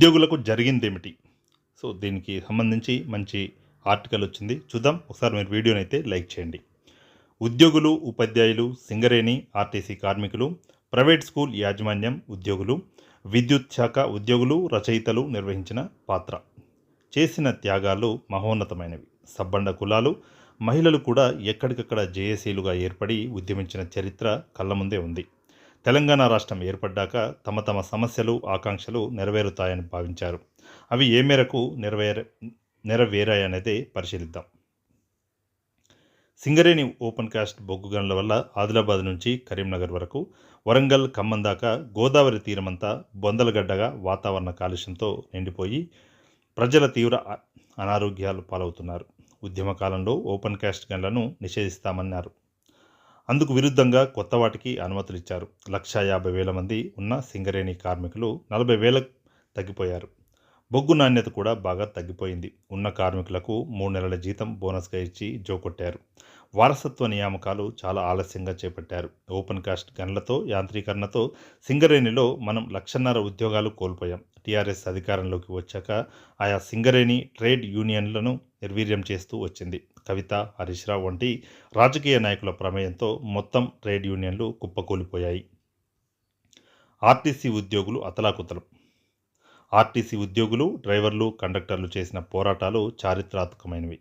ఉద్యోగులకు జరిగిందేమిటి? సో దీనికి సంబంధించి మంచి ఆర్టికల్ వచ్చింది. చూద్దాం. ఒకసారి మీరు వీడియోని అయితే లైక్ చేయండి. ఉద్యోగులు ఉపాధ్యాయులు సింగరేణి ఆర్టీసీ కార్మికులు ప్రైవేట్ స్కూల్ యాజమాన్యం ఉద్యోగులు విద్యుత్ శాఖ ఉద్యోగులు రచయితలు నిర్వహించిన పాత్ర. చేసిన త్యాగాలు మహోన్నతమైనవి. సబ్బండ కులాలు మహిళలు కూడా ఎక్కడికక్కడ జేఏసీలుగా ఏర్పడి ఉద్యమించిన చరిత్ర కళ్ళ ముందే ఉంది. తెలంగాణ రాష్ట్రం ఏర్పడ్డాక తమ తమ సమస్యలు ఆకాంక్షలు నెరవేరుతాయని భావించారు. అవి ఏ మేరకు నెరవేర నెరవేరాయనేది పరిశీలిద్దాం. సింగరేణి ఓపెన్ కాస్ట్ బొగ్గు గనుల వల్ల ఆదిలాబాద్ నుంచి కరీంనగర్ వరకు వరంగల్ ఖమ్మం దాకా గోదావరి తీరమంతా బొందలగడ్డగా వాతావరణ కాలుష్యంతో నిండిపోయి ప్రజల తీవ్ర అ- అనారోగ్యాలు పాలవుతున్నారు. ఉద్యమ కాలంలో ఓపెన్ కాస్ట్ గన్లను నిషేధిస్తామన్నారు. అందుకు విరుద్ధంగా కొత్త వాటికి అనుమతులు ఇచ్చారు లక్షా యాభై వేల మంది ఉన్న సింగరేణి కార్మికులు నలభై వేలకు తగ్గిపోయారు. బొగ్గు నాణ్యత కూడా బాగా తగ్గిపోయింది. ఉన్న కార్మికులకు మూడు నెలల జీతం బోనస్గా ఇచ్చి జోకొట్టారు వారసత్వ నియామకాలు చాలా ఆలస్యంగా చేపట్టారు. ఓపెన్ కాస్ట్ గన్లతో యాంత్రీకరణతో సింగరేణిలో మనం లక్షన్నర ఉద్యోగాలు కోల్పోయాం. టీఆర్ఎస్ అధికారంలోకి వచ్చాక ఆయా సింగరేణి ట్రేడ్ యూనియన్లను నిర్వీర్యం చేస్తూ వచ్చింది. కవిత హరీష్ రావు వంటి రాజకీయ నాయకుల ప్రమేయంతో మొత్తం ట్రేడ్ యూనియన్లు కుప్పకూలిపోయాయి. ఆర్టీసీ ఉద్యోగులు అతలాకుతలం. ఆర్టీసీ ఉద్యోగులు డ్రైవర్లు కండక్టర్లు చేసిన పోరాటాలు చారిత్రాత్మకమైనవి.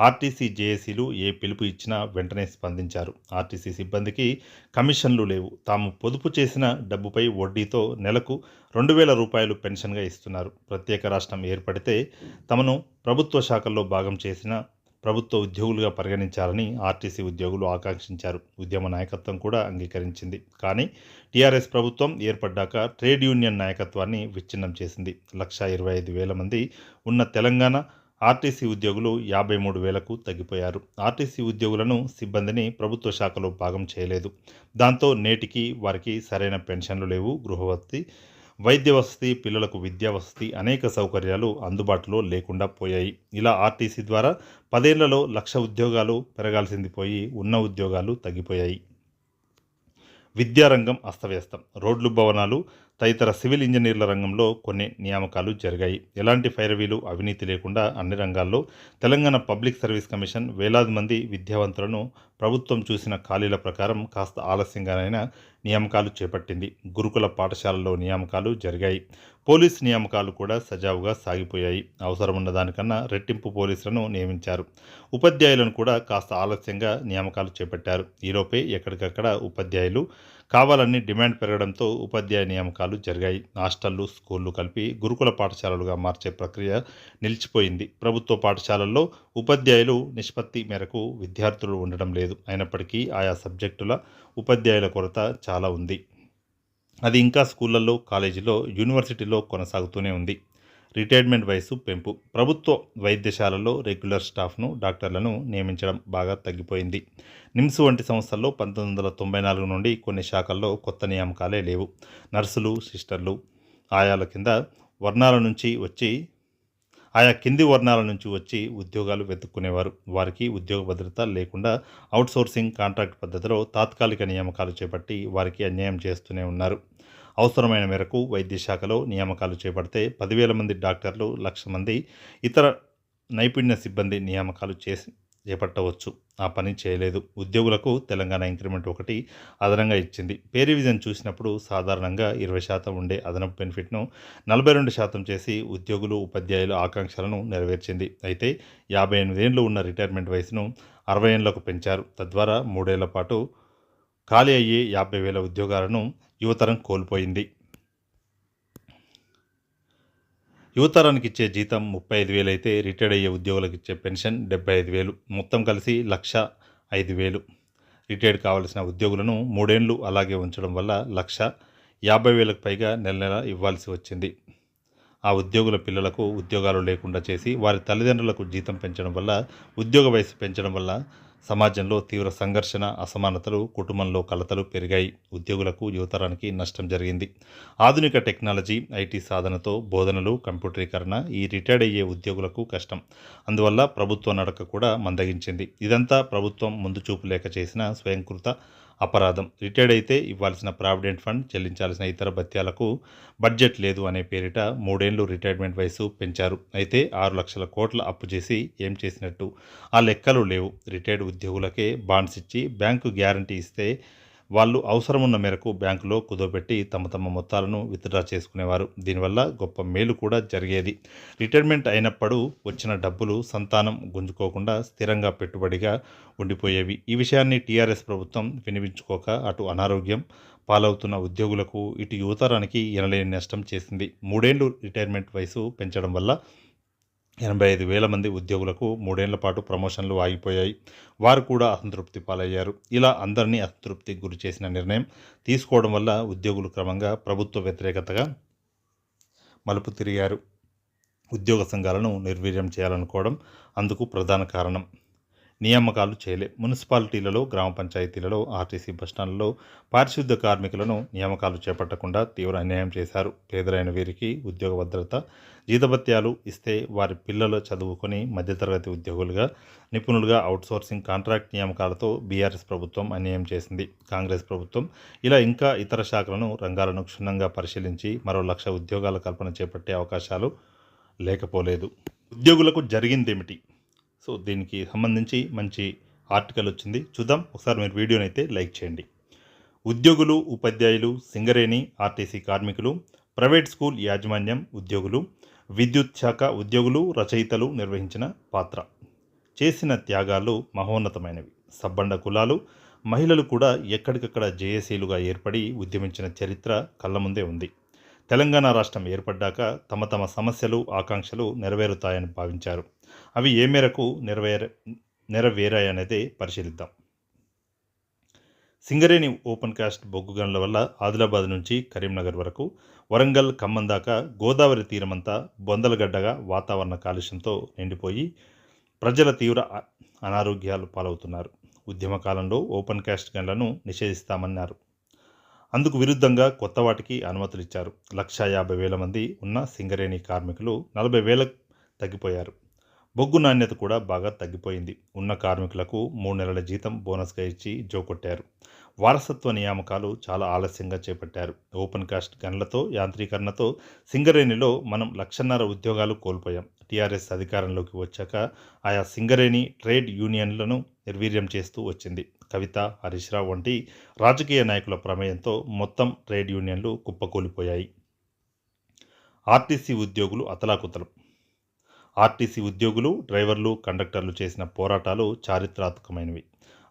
ఆర్టీసీ జేఏసీలు ఏ పిలుపు ఇచ్చినా వెంటనే స్పందించారు. ఆర్టీసీ సిబ్బందికి కమిషన్లు లేవు. తాము పొదుపు చేసిన డబ్బుపై వడ్డీతో నెలకు రెండు వేల రూపాయలు పెన్షన్గా ఇస్తున్నారు. ప్రత్యేక రాష్ట్రం ఏర్పడితే తమను ప్రభుత్వ శాఖల్లో భాగం చేసిన ప్రభుత్వ ఉద్యోగులుగా పరిగణించాలని ఆర్టీసీ ఉద్యోగులు ఆకాంక్షించారు. ఉద్యమ నాయకత్వం కూడా అంగీకరించింది. కానీ టీఆర్ఎస్ ప్రభుత్వం ఏర్పడ్డాక ట్రేడ్ యూనియన్ నాయకత్వాన్ని విచ్ఛిన్నం చేసింది. లక్షా ఇరవై ఐదు వేల మంది ఉన్న తెలంగాణ ఆర్టీసీ ఉద్యోగులు యాభై మూడు వేలకు తగ్గిపోయారు. ఆర్టీసీ ఉద్యోగులను సిబ్బందిని ప్రభుత్వ శాఖలో భాగం చేయలేదు. దాంతో నేటికి వారికి సరైన పెన్షన్లు లేవు. గృహవసతి వైద్య వసతి పిల్లలకు విద్యా వసతి అనేక సౌకర్యాలు అందుబాటులో లేకుండా పోయాయి. ఇలా ఆర్టీసీ ద్వారా పదేళ్ళలో లక్ష ఉద్యోగాలు పెరగాల్సింది పోయి ఉన్న ఉద్యోగాలు తగ్గిపోయాయి. విద్యారంగం అస్తవ్యస్తం. రోడ్లు భవనాలు తదితర సివిల్ ఇంజనీర్ల రంగంలో కొన్ని నియామకాలు జరిగాయి. ఎలాంటి ఫైరవీలు అవినీతి లేకుండా అన్ని రంగాల్లో తెలంగాణ పబ్లిక్ సర్వీస్ కమిషన్ వేలాది మంది విద్యావంతులను ప్రభుత్వం చూసిన ఖాళీల ప్రకారం కాస్త ఆలస్యంగానైనా నియామకాలు చేపట్టింది. గురుకుల పాఠశాలల్లో నియామకాలు జరిగాయి. పోలీస్ నియామకాలు కూడా సజావుగా సాగిపోయాయి. అవసరం ఉన్నదానికన్నా రెట్టింపు పోలీసులను నియమించారు. ఉపాధ్యాయులను కూడా కాస్త ఆలస్యంగా నియామకాలు చేపట్టారు. ఈలోపే ఎక్కడికక్కడ ఉపాధ్యాయులు కావాలని డిమాండ్ పెరగడంతో ఉపాధ్యాయ నియామకాలు జరిగాయి. హాస్టళ్ళు స్కూళ్ళు కలిపి గురుకుల పాఠశాలలుగా మార్చే ప్రక్రియ నిలిచిపోయింది. ప్రభుత్వ పాఠశాలల్లో ఉపాధ్యాయులు నిష్పత్తి మేరకు విద్యార్థులు ఉండడం లేదు. అయినప్పటికీ ఆయా సబ్జెక్టుల ఉపాధ్యాయుల కొరత చాలా ఉంది. అది ఇంకా స్కూళ్ళల్లో కాలేజీలో యూనివర్సిటీలో కొనసాగుతూనే ఉంది. రిటైర్మెంట్ వయసు పెంపు. ప్రభుత్వ వైద్యశాలలో రెగ్యులర్ స్టాఫ్ను డాక్టర్లను నియమించడం బాగా తగ్గిపోయింది. నిమ్స్ వంటి సంస్థల్లో పంతొమ్మిది వందల తొంభై నాలుగు నుండి కొన్ని శాఖల్లో కొత్త నియామకాలే లేవు. నర్సులు సిస్టర్లు ఆయాల కింద వర్ణాల నుంచి వచ్చి ఆయా కింది వర్ణాల నుంచి వచ్చి ఉద్యోగాలు వెతుక్కునేవారు. వారికి ఉద్యోగ భద్రత లేకుండా అవుట్సోర్సింగ్ కాంట్రాక్ట్ పద్ధతిలో తాత్కాలిక నియామకాలు చేపట్టి వారికి అన్యాయం చేస్తూనే ఉన్నారు. అవసరమైన మేరకు వైద్య శాఖలో నియామకాలు చేపడితే పదివేల మంది డాక్టర్లు లక్ష మంది ఇతర నైపుణ్య సిబ్బంది నియామకాలు చేసి చేపట్టవచ్చు. ఆ పని చేయలేదు. ఉద్యోగులకు తెలంగాణ ఇంక్రిమెంట్ ఒకటి అదనంగా ఇచ్చింది. పే రివిజన్ చూసినప్పుడు సాధారణంగా ఇరవై శాతం ఉండే అదనపు బెనిఫిట్ను నలభై రెండు శాతం చేసి ఉద్యోగులు ఉపాధ్యాయుల ఆకాంక్షలను నెరవేర్చింది. అయితే యాభై ఎనిమిదేండ్లు ఉన్న రిటైర్మెంట్ వయసును అరవై ఏళ్ళకు పెంచారు. తద్వారా మూడేళ్ళ పాటు ఖాళీ అయ్యే యాభై వేల ఉద్యోగాలను యువతరం కోల్పోయింది. యువతరానికి ఇచ్చే జీతం ముప్పై ఐదు వేలు అయితే రిటైర్డ్ అయ్యే ఉద్యోగులకు ఇచ్చే పెన్షన్ డెబ్బై ఐదు వేలు. మొత్తం కలిసి లక్ష ఐదు వేలు. రిటైర్డ్ కావాల్సిన ఉద్యోగులను మూడేండ్లు అలాగే ఉంచడం వల్ల లక్ష యాభై వేలకు పైగా నెల నెల ఇవ్వాల్సి వచ్చింది. ఆ ఉద్యోగుల పిల్లలకు ఉద్యోగాలు లేకుండా చేసి వారి తల్లిదండ్రులకు జీతం పెంచడం వల్ల ఉద్యోగ వయసు పెంచడం వల్ల సమాజంలో తీవ్ర సంఘర్షణ అసమానతలు కుటుంబంలో కలతలు పెరిగాయి. ఉద్యోగులకు యువతరానికి నష్టం జరిగింది. ఆధునిక టెక్నాలజీ ఐటీ సాధనతో బోధనలు కంప్యూటరీకరణ ఈ రిటైర్డ్ అయ్యే ఉద్యోగులకు కష్టం. అందువల్ల ప్రభుత్వ నడక కూడా మందగించింది. ఇదంతా ప్రభుత్వం ముందు చూపు లేక చేసిన స్వయంకృత అపరాధం. రిటైర్డ్ అయితే ఇవ్వాల్సిన ప్రావిడెంట్ ఫండ్ చెల్లించాల్సిన ఇతర భత్యాలకు బడ్జెట్ లేదు అనే పేరిట మూడేళ్ళు రిటైర్మెంట్ వయసు పెంచారు. అయితే ఆరు లక్షల కోట్ల అప్పు చేసి ఏం చేసినట్టు? ఆ లెక్కలు లేవు. రిటైర్డ్ ఉద్యోగులకే బాండ్స్ ఇచ్చి బ్యాంకు గ్యారంటీ ఇస్తే వాళ్ళు అవసరమున్న మేరకు బ్యాంకులో కుదోబెట్టి తమ తమ మొత్తాలను విత్డ్రా చేసుకునేవారు. దీనివల్ల గొప్ప మేలు కూడా జరిగేది. రిటైర్మెంట్ అయినప్పుడు వచ్చిన డబ్బులు సంతానం గుంజుకోకుండా స్థిరంగా పెట్టుబడిగా ఉండిపోయేవి. ఈ విషయాన్ని టీఆర్ఎస్ ప్రభుత్వం వినిపించుకోక అటు అనారోగ్యం పాలవుతున్న ఉద్యోగులకు ఇటు యువతరానికి ఎనలేని నష్టం చేసింది. మూడేళ్ళు రిటైర్మెంట్ వయసు పెంచడం వల్ల ఎనభై ఐదు వేల మంది ఉద్యోగులకు మూడేళ్ళ పాటు ప్రమోషన్లు ఆగిపోయాయి. వారు కూడా అసంతృప్తి పాలయ్యారు. ఇలా అందరినీ అసంతృప్తికి గురి చేసిన నిర్ణయం తీసుకోవడం వల్ల ఉద్యోగులు క్రమంగా ప్రభుత్వ వ్యతిరేకతగా మలుపు తిరిగారు. ఉద్యోగ సంఘాలను నిర్వీర్యం చేయాలనుకోవడం అందుకు ప్రధాన కారణం. నియామకాలు చేయలే. మున్సిపాలిటీలలో గ్రామ పంచాయతీలలో ఆర్టీసీ బస్టాండ్లలో పారిశుద్ధ్య కార్మికులను నియామకాలు చేపట్టకుండా తీవ్ర అన్యాయం చేశారు. పేదలైన వీరికి ఉద్యోగ భద్రత జీతభత్యాలు ఇస్తే వారి పిల్లలు చదువుకొని మధ్యతరగతి ఉద్యోగులుగా నిపుణులుగా అవుట్సోర్సింగ్ కాంట్రాక్ట్ నియామకాలతో బీఆర్ఎస్ ప్రభుత్వం అన్యాయం చేసింది. కాంగ్రెస్ ప్రభుత్వం ఇలా ఇంకా ఇతర శాఖలను రంగాలను క్షుణ్ణంగా పరిశీలించి మరో లక్ష ఉద్యోగాల కల్పన చేపట్టే అవకాశాలు లేకపోలేదు. ఉద్యోగులకు జరిగిందేమిటి? సో దీనికి సంబంధించి మంచి ఆర్టికల్ వచ్చింది. చూద్దాం. ఒకసారి మీరు వీడియోనైతే అయితే లైక్ చేయండి. ఉద్యోగులు ఉపాధ్యాయులు సింగరేణి ఆర్టీసీ కార్మికులు ప్రైవేట్ స్కూల్ యాజమాన్యం ఉద్యోగులు విద్యుత్ శాఖ ఉద్యోగులు రచయితలు నిర్వహించిన పాత్ర. చేసిన త్యాగాలు మహోన్నతమైనవి. సబ్బండ కులాలు మహిళలు కూడా ఎక్కడికక్కడ జేఏసీలుగా ఏర్పడి ఉద్యమించిన చరిత్ర కళ్ళ ముందే ఉంది. తెలంగాణ రాష్ట్రం ఏర్పడ్డాక తమ తమ సమస్యలు ఆకాంక్షలు నెరవేరుతాయని భావించారు. అవి ఏ మేరకు నెరవేర నెరవేరాయనేదే పరిశీలిద్దాం. సింగరేణి ఓపెన్ కాస్ట్ బొగ్గు గనుల వల్ల ఆదిలాబాద్ నుంచి కరీంనగర్ వరకు వరంగల్ ఖమ్మం దాకా గోదావరి తీరమంతా బొందలగడ్డగా వాతావరణ కాలుష్యంతో నిండిపోయి ప్రజల తీవ్ర అనారోగ్యాలు పాలవుతున్నారు. ఉద్యమ కాలంలో ఓపెన్ కాస్ట్ గన్లను నిషేధిస్తామన్నారు. అందుకు విరుద్ధంగా కొత్త వాటికి అనుమతులు ఇచ్చారు లక్షా యాభై వేల మంది ఉన్న సింగరేణి కార్మికులు నలభై వేలకు తగ్గిపోయారు. బొగ్గు నాణ్యత కూడా బాగా తగ్గిపోయింది. ఉన్న కార్మికులకు మూడు నెలల జీతం బోనస్గా ఇచ్చి జోకొట్టారు వారసత్వ నియామకాలు చాలా ఆలస్యంగా చేపట్టారు. ఓపెన్ కాస్ట్ గన్లతో యాంత్రీకరణతో సింగరేణిలో మనం లక్షన్నర ఉద్యోగాలు కోల్పోయాం. టీఆర్ఎస్ అధికారంలోకి వచ్చాక ఆయా సింగరేణి ట్రేడ్ యూనియన్లను నిర్వీర్యం చేస్తూ వచ్చింది. కవిత హరీష్ రావు వంటి రాజకీయ నాయకుల ప్రమేయంతో మొత్తం ట్రేడ్ యూనియన్లు కుప్పకూలిపోయాయి. ఆర్టీసీ ఉద్యోగులు అతలాకుతలం. ఆర్టీసీ ఉద్యోగులు డ్రైవర్లు కండక్టర్లు చేసిన పోరాటాలు చారిత్రాత్మకమైనవి.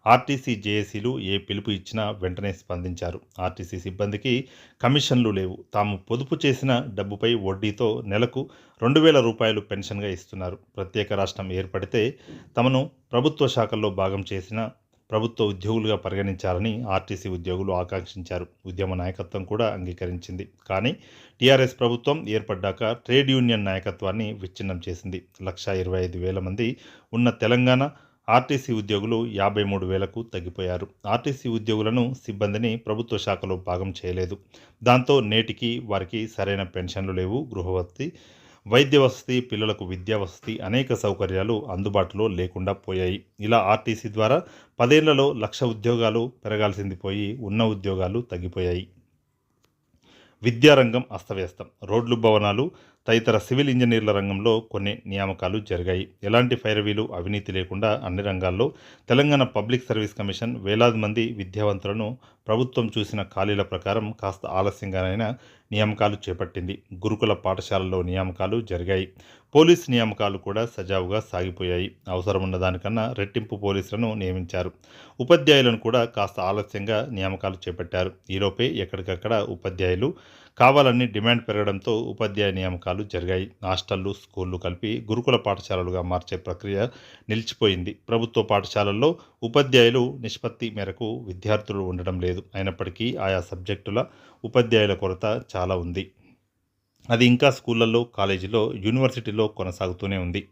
ఆర్టీసీ జేఏసీలు ఏ పిలుపు ఇచ్చినా వెంటనే స్పందించారు. ఆర్టీసీ సిబ్బందికి కమిషన్లు లేవు. తాము పొదుపు చేసిన డబ్బుపై వడ్డీతో నెలకు రెండు వేల రూపాయలు పెన్షన్గా ఇస్తున్నారు. ప్రత్యేక రాష్ట్రం ఏర్పడితే తమను ప్రభుత్వ శాఖల్లో భాగం చేసిన ప్రభుత్వ ఉద్యోగులుగా పరిగణించాలని ఆర్టీసీ ఉద్యోగులు ఆకాంక్షించారు. ఉద్యమ నాయకత్వం కూడా అంగీకరించింది. కానీ టీఆర్ఎస్ ప్రభుత్వం ఏర్పడ్డాక ట్రేడ్ యూనియన్ నాయకత్వాన్ని విచ్ఛిన్నం చేసింది. లక్షా ఇరవై ఐదు వేల మంది ఉన్న తెలంగాణ ఆర్టీసీ ఉద్యోగులు యాభై మూడు వేలకు తగ్గిపోయారు. ఆర్టీసీ ఉద్యోగులను సిబ్బందిని ప్రభుత్వ శాఖలో భాగం చేయలేదు. దాంతో నేటికి వారికి సరైన పెన్షన్లు లేవు. గృహవతి వైద్య వసతి పిల్లలకు విద్యా వసతి అనేక సౌకర్యాలు అందుబాటులో లేకుండా పోయాయి. ఇలా ఆర్టీసీ ద్వారా పదేళ్ళలో లక్ష ఉద్యోగాలు పెరగాల్సింది పోయి ఉన్న ఉద్యోగాలు తగ్గిపోయాయి. విద్యారంగం అస్తవ్యస్తం. రోడ్లు భవనాలు తదితర సివిల్ ఇంజనీర్ల రంగంలో కొన్ని నియామకాలు జరిగాయి. ఎలాంటి ఫైరవీలు అవినీతి లేకుండా అన్ని రంగాల్లో తెలంగాణ పబ్లిక్ సర్వీస్ కమిషన్ వేలాది మంది విద్యావంతులను ప్రభుత్వం చూసిన ఖాళీల ప్రకారం కాస్త ఆలస్యంగానైనా నియామకాలు చేపట్టింది. గురుకుల పాఠశాలల్లో నియామకాలు జరిగాయి. పోలీస్ నియామకాలు కూడా సజావుగా సాగిపోయాయి. అవసరమున్న దానికన్నా రెట్టింపు పోలీసులను నియమించారు. ఉపాధ్యాయులను కూడా కాస్త ఆలస్యంగా నియామకాలు చేపట్టారు. ఈలోపే ఎక్కడికక్కడ ఉపాధ్యాయులు కావాలని డిమాండ్ పెరగడంతో ఉపాధ్యాయ నియామకాలు జరిగాయి. హాస్టళ్ళు స్కూళ్ళు కలిపి గురుకుల పాఠశాలలుగా మార్చే ప్రక్రియ నిలిచిపోయింది. ప్రభుత్వ పాఠశాలల్లో ఉపాధ్యాయులు నిష్పత్తి మేరకు విద్యార్థులు ఉండడం లేదు. అయినప్పటికీ ఆయా సబ్జెక్టుల ఉపాధ్యాయుల కొరత చాలా ఉంది. అది ఇంకా స్కూళ్ళల్లో కాలేజీలో యూనివర్సిటీలో కొనసాగుతూనే ఉంది.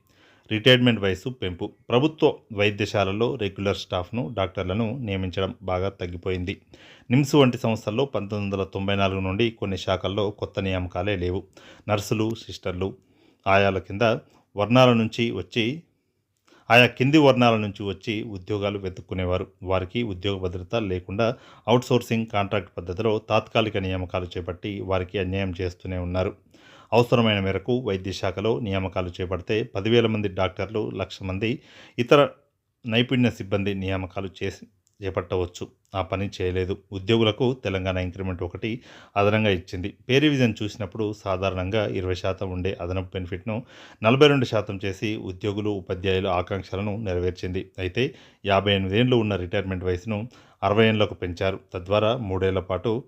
రిటైర్మెంట్ వయసు పెంపు. ప్రభుత్వ వైద్యశాలలో రెగ్యులర్ స్టాఫ్ను డాక్టర్లను నియమించడం బాగా తగ్గిపోయింది. నిమ్స్ వంటి సంస్థల్లో పంతొమ్మిది వందల తొంభై నాలుగు నుండి కొన్ని శాఖల్లో కొత్త నియామకాలే లేవు. నర్సులు సిస్టర్లు ఆయాల కింద వర్ణాల నుంచి వచ్చి ఆయా కింది వర్ణాల నుంచి వచ్చి ఉద్యోగాలు వెతుక్కునేవారు. వారికి ఉద్యోగ భద్రత లేకుండా అవుట్సోర్సింగ్ కాంట్రాక్ట్ పద్ధతిలో తాత్కాలిక నియామకాలు చేపట్టి వారికి అన్యాయం చేస్తూనే ఉన్నారు. అవసరమైన మేరకు వైద్య శాఖలో నియామకాలు చేపడితే పదివేల మంది డాక్టర్లు లక్ష మంది ఇతర నైపుణ్య సిబ్బంది నియామకాలు చేసి చేపట్టవచ్చు. ఆ పని చేయలేదు. ఉద్యోగులకు తెలంగాణ ఇంక్రిమెంట్ ఒకటి అదనంగా ఇచ్చింది. పే రివిజన్ చూసినప్పుడు సాధారణంగా ఇరవై శాతం ఉండే అదనపు బెనిఫిట్ను నలభై రెండు శాతం చేసి ఉద్యోగులు ఉపాధ్యాయుల ఆకాంక్షలను నెరవేర్చింది. అయితే యాభై ఎనిమిదేండ్లు ఉన్న రిటైర్మెంట్ వయసును అరవై ఏళ్ళకు పెంచారు. తద్వారా మూడేళ్ళ పాటు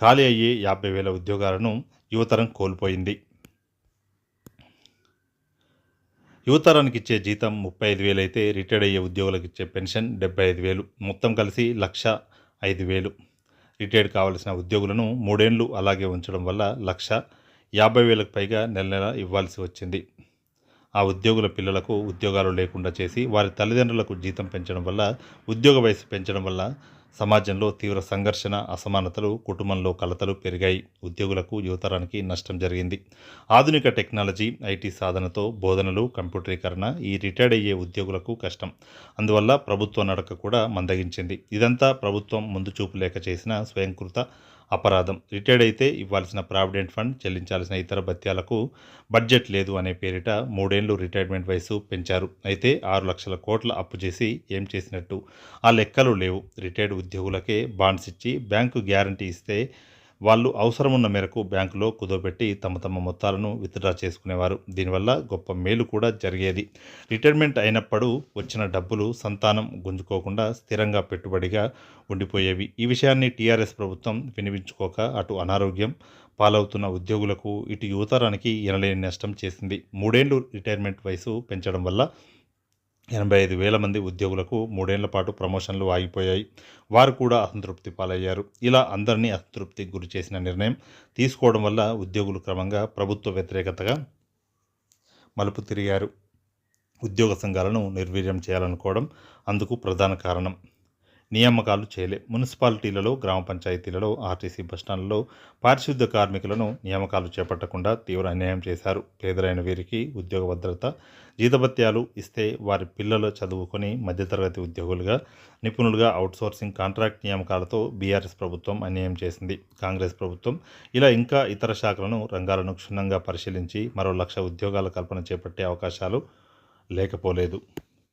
ఖాళీ అయ్యే యాభై వేల ఉద్యోగాలను యువతరం కోల్పోయింది. యువతరానికి ఇచ్చే జీతం ముప్పై ఐదు వేలు అయితే రిటైర్డ్ అయ్యే ఉద్యోగులకు ఇచ్చే పెన్షన్ డెబ్బై ఐదు వేలు. మొత్తం కలిసి లక్ష ఐదు వేలు. రిటైర్డ్ కావాల్సిన ఉద్యోగులను మూడేళ్ళు అలాగే ఉంచడం వల్ల లక్ష యాభై వేలకు పైగా నెల నెల ఇవ్వాల్సి వచ్చింది. ఆ ఉద్యోగుల పిల్లలకు ఉద్యోగాలు లేకుండా చేసి వారి తల్లిదండ్రులకు జీతం పెంచడం వల్ల ఉద్యోగ వయసు పెంచడం వల్ల సమాజంలో తీవ్ర సంఘర్షణ అసమానతలు కుటుంబంలో కలతలు పెరిగాయి. ఉద్యోగులకు యువతరానికి నష్టం జరిగింది. ఆధునిక టెక్నాలజీ ఐటీ సాధనతో బోధనలు కంప్యూటరీకరణ ఈ రిటైర్డ్ అయ్యే ఉద్యోగులకు కష్టం. అందువల్ల ప్రభుత్వ నడక కూడా మందగించింది. ఇదంతా ప్రభుత్వం ముందు చూపు లేక చేసిన స్వయంకృత అపరాధం. రిటైర్డ్ అయితే ఇవ్వాల్సిన ప్రావిడెంట్ ఫండ్ చెల్లించాల్సిన ఇతర భత్యాలకు బడ్జెట్ లేదు అనే పేరిట మూడేళ్ళు రిటైర్మెంట్ వయసు పెంచారు. అయితే ఆరు లక్షల కోట్ల అప్పు చేసి ఏం చేసినట్టు? ఆ లెక్కలు లేవు. రిటైర్డ్ ఉద్యోగులకే బాండ్స్ ఇచ్చి బ్యాంకు గ్యారంటీ ఇస్తే వాళ్ళు అవసరమున్న మేరకు బ్యాంకులో కుదోబెట్టి తమ తమ మొత్తాలను విత్డ్రా చేసుకునేవారు. దీనివల్ల గొప్ప మేలు కూడా జరిగేది. రిటైర్మెంట్ అయినప్పుడు వచ్చిన డబ్బులు సంతానం గుంజుకోకుండా స్థిరంగా పెట్టుబడిగా ఉండిపోయేవి. ఈ విషయాన్ని టీఆర్ఎస్ ప్రభుత్వం వినిపించుకోక అటు అనారోగ్యం పాలవుతున్న ఉద్యోగులకు ఇటు యువతరానికి ఎనలేని నష్టం చేసింది. మూడేళ్ళు రిటైర్మెంట్ వయసు పెంచడం వల్ల ఎనభై ఐదు వేల మంది ఉద్యోగులకు మూడేళ్ళ పాటు ప్రమోషన్లు ఆగిపోయాయి. వారు కూడా అసంతృప్తి పాలయ్యారు. ఇలా అందరినీ అసంతృప్తికి గురి చేసిన నిర్ణయం తీసుకోవడం వల్ల ఉద్యోగులు క్రమంగా ప్రభుత్వ వ్యతిరేకతగా మలుపు తిరిగారు. ఉద్యోగ సంఘాలను నిర్వీర్యం చేయాలనుకోవడం అందుకు ప్రధాన కారణం. నియామకాలు చేయలే. మున్సిపాలిటీలలో గ్రామ పంచాయతీలలో ఆర్టీసీ బస్టాండ్లలో పారిశుద్ధ్య కార్మికులను నియామకాలు చేపట్టకుండా తీవ్ర అన్యాయం చేశారు. పేదలైన వీరికి ఉద్యోగ భద్రత జీతభత్యాలు ఇస్తే వారి పిల్లలు చదువుకొని మధ్యతరగతి ఉద్యోగులుగా నిపుణులుగా అవుట్సోర్సింగ్ కాంట్రాక్ట్ నియామకాలతో బీఆర్ఎస్ ప్రభుత్వం అన్యాయం చేసింది. కాంగ్రెస్ ప్రభుత్వం ఇలా ఇంకా ఇతర శాఖలను రంగాలను క్షుణ్ణంగా పరిశీలించి మరో లక్ష ఉద్యోగాల కల్పన చేపట్టే అవకాశాలు లేకపోలేదు.